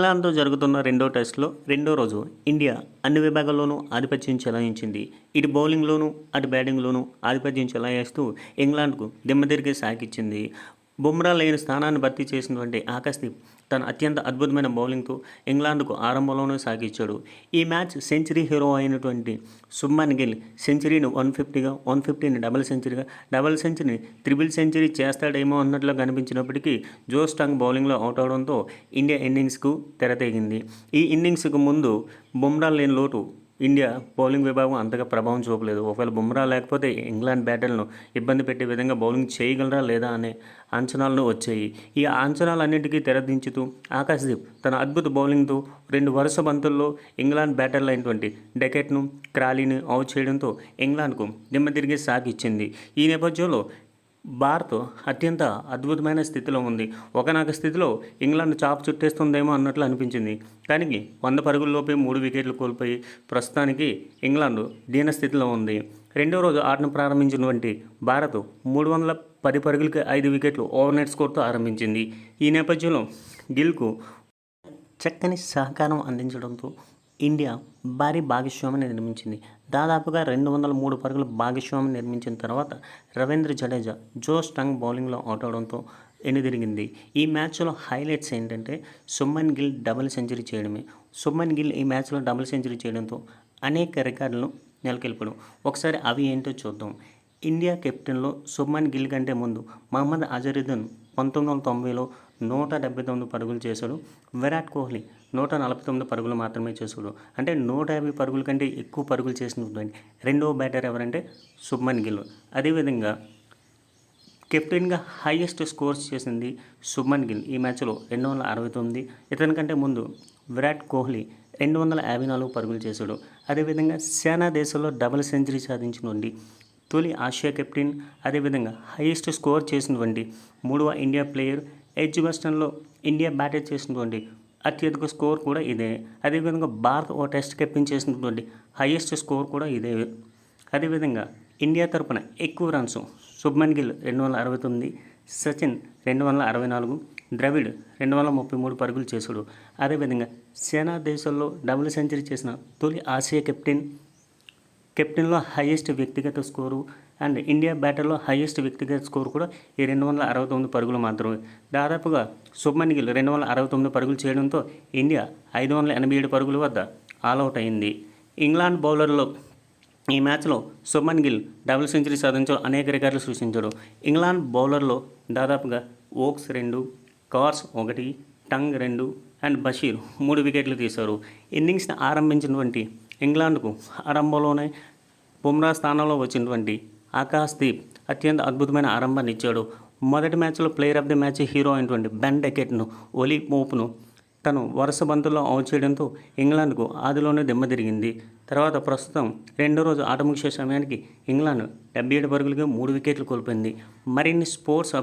ఇంగ్లాండ్తో జరుగుతున్న రెండో టెస్ట్లో రెండో రోజు ఇండియా అన్ని విభాగాల్లోనూ ఆధిపత్యం చెలాయించింది. ఇటు బౌలింగ్లోనూ అటు బ్యాటింగ్లోనూ ఆధిపత్యం చెలాయిస్తూ ఇంగ్లాండ్కు దిమ్మదిరిగే సాగిచ్చింది. బుమ్రా లేని స్థానాన్ని భర్తీ చేసినటువంటి ఆకాశ్దీప్ తన అత్యంత అద్భుతమైన బౌలింగ్తో ఇంగ్లాండ్కు ఆరంభంలోనే సాగించాడు. ఈ మ్యాచ్ సెంచరీ హీరో అయినటువంటి సుమ్మన్ గిల్ సెంచరీని వన్ ఫిఫ్టీగా వన్ ఫిఫ్టీని డబుల్ సెంచరీగా డబుల్ సెంచరీని త్రిబుల్ సెంచరీ చేస్తాడేమో అన్నట్లు కనిపించినప్పటికీ జో స్టాంగ్ బౌలింగ్లో అవుట్ అవడంతో ఇండియా ఇన్నింగ్స్కు తెరతెగింది. ఈ ఇన్నింగ్స్కు ముందు బుమ్రా లేని లోటు ఇండియా బౌలింగ్ విభాగం అంతగా ప్రభావం చూపలేదు. ఒకవేళ బుమ్రా లేకపోతే ఇంగ్లాండ్ బ్యాటర్లను ఇబ్బంది పెట్టే విధంగా బౌలింగ్ చేయగలరా లేదా అనే అంచనాలను వచ్చాయి. ఈ అంచనాలన్నింటికీ తెరదించుతూ ఆకాశ్దీప్ తన అద్భుత బౌలింగ్తో రెండు వరుస బంతుల్లో ఇంగ్లాండ్ బ్యాటర్లు అయినటువంటి డెకెట్ను క్రాలీని అవుట్ చేయడంతో ఇంగ్లాండ్కు దిమ్మ తిరిగి సాగిచ్చింది. ఈ నేపథ్యంలో భారత్ అత్యంత అద్భుతమైన స్థితిలో ఉంది. ఒకనొక స్థితిలో ఇంగ్లాండ్ చాపు చుట్టేస్తుందేమో అన్నట్లు అనిపించింది. కానీ వంద పరుగుల్లోపే మూడు వికెట్లు కోల్పోయి ప్రస్తుతానికి ఇంగ్లాండ్ దీన స్థితిలో ఉంది. రెండో రోజు ఆటను ప్రారంభించినటువంటి భారత్ మూడు వందల పది పరుగులకి ఐదు వికెట్లు ఓవర్ నెట్ స్కోర్తో ఆరంభించింది. ఈ నేపథ్యంలో గిల్కు చక్కని సహకారం అందించడంతో ఇండియా భారీ భాగస్వామిని నిర్మించింది. దాదాపుగా రెండు వందల మూడు పరుగుల భాగస్వామిని నిర్మించిన తర్వాత రవీంద్ర జడేజా జో స్టంగ్ బౌలింగ్లో అవుట్ అవడంతో ఎన్నుదిరిగింది. ఈ మ్యాచ్లో హైలైట్స్ ఏంటంటే సుమన్ గిల్ డబుల్ సెంచరీ చేయడమే. సుమన్ గిల్ ఈ మ్యాచ్లో డబుల్ సెంచరీ చేయడంతో అనేక రికార్డులను నెలకొల్పడం. ఒకసారి అవి ఏంటో చూద్దాం. ఇండియా కెప్టెన్లో సుమన్ గిల్ కంటే ముందు మహమ్మద్ అజరుద్దీన్ పంతొమ్మిది వందల తొంభైలో నూట డెబ్బై తొమ్మిది పరుగులు చేశాడు. విరాట్ కోహ్లీ నూట నలభై తొమ్మిది పరుగులు మాత్రమే చేశాడు. అంటే నూట యాభై పరుగుల కంటే ఎక్కువ పరుగులు చేసినటువంటి రెండవ బ్యాటర్ ఎవరంటే సుమన్ గిల్. అదేవిధంగా కెప్టెన్గా హైయెస్ట్ స్కోర్స్ చేసింది సుమన్ గిల్ ఈ మ్యాచ్లో రెండు వందల అరవై తొమ్మిది. ఇతని కంటే ముందు విరాట్ కోహ్లీ రెండు వందల యాభై నాలుగు పరుగులు చేశాడు. అదేవిధంగా సేనా దేశంలో డబుల్ సెంచరీ సాధించినటువంటి తొలి ఆసియా కెప్టెన్ అదేవిధంగా హైయెస్ట్ స్కోర్ చేసినటువంటి మూడవ ఇండియా ప్లేయర్ ఎడ్జ్ ఇండియా బ్యాటింగ్ చేసినటువంటి అత్యధిక స్కోర్ కూడా ఇదే. అదేవిధంగా భారత్ ఓ టెస్ట్ కెప్టెన్ చేసినటువంటి హైయెస్ట్ స్కోర్ కూడా ఇదే. అదేవిధంగా ఇండియా తరపున ఎక్కువ రన్స్ శుభ్మన్ గిల్ రెండు వందల అరవై తొమ్మిది సచిన్ రెండు వందల అరవై నాలుగు ద్రవిడ్ రెండు వందల ముప్పై మూడు పరుగులు చేశాడు. అదేవిధంగా సేనా దేశంలో డబుల్ సెంచరీ చేసిన తొలి ఆసియా కెప్టెన్ కెప్టెన్లో హైయెస్ట్ వ్యక్తిగత స్కోరు అండ్ ఇండియా బ్యాటర్లో హైయెస్ట్ వ్యక్తిగత స్కోర్ కూడా ఈ రెండు వందల అరవై తొమ్మిది పరుగులు మాత్రమే. దాదాపుగా శుభ్మన్ గిల్ రెండు వందల అరవై తొమ్మిది పరుగులు చేయడంతో ఇండియా ఐదు వందల ఎనభై ఏడు పరుగుల వద్ద ఆల్అవుట్ అయింది. ఇంగ్లాండ్ బౌలర్లో ఈ మ్యాచ్లో శుభ్మన్ గిల్ డబుల్ సెంచరీ సాధించడం అనేక రికార్డులు సృష్టించాడు. ఇంగ్లాండ్ బౌలర్లో దాదాపుగా ఓక్స్ రెండు కార్స్ ఒకటి టంగ్ రెండు అండ్ బషీర్ మూడు వికెట్లు తీశారు. ఇన్నింగ్స్ని ఆరంభించినటువంటి ఇంగ్లాండ్కు ఆరంభంలోనే బుమ్రా స్థానంలో వచ్చినటువంటి ఆకాశ్దీప్ అత్యంత అద్భుతమైన ఆరంభాన్ని ఇచ్చాడు. మొదటి మ్యాచ్లో player of the match hero అయినటువంటి బెన్ డెకెట్ను ఒలీ మోప్ను తను వరుస బంతుల్లో అవుట్ చేయడంతో ఇంగ్లాండ్కు ఆదిలోనే దెమ్మ తిరిగింది. తర్వాత ప్రస్తుతం రెండో రోజు ఆట ముగిసే సమయానికి ఇంగ్లాండ్ డెబ్బై ఏడు పరుగులకి మూడు వికెట్లు కోల్పోయింది. మరిన్ని స్పోర్ట్స్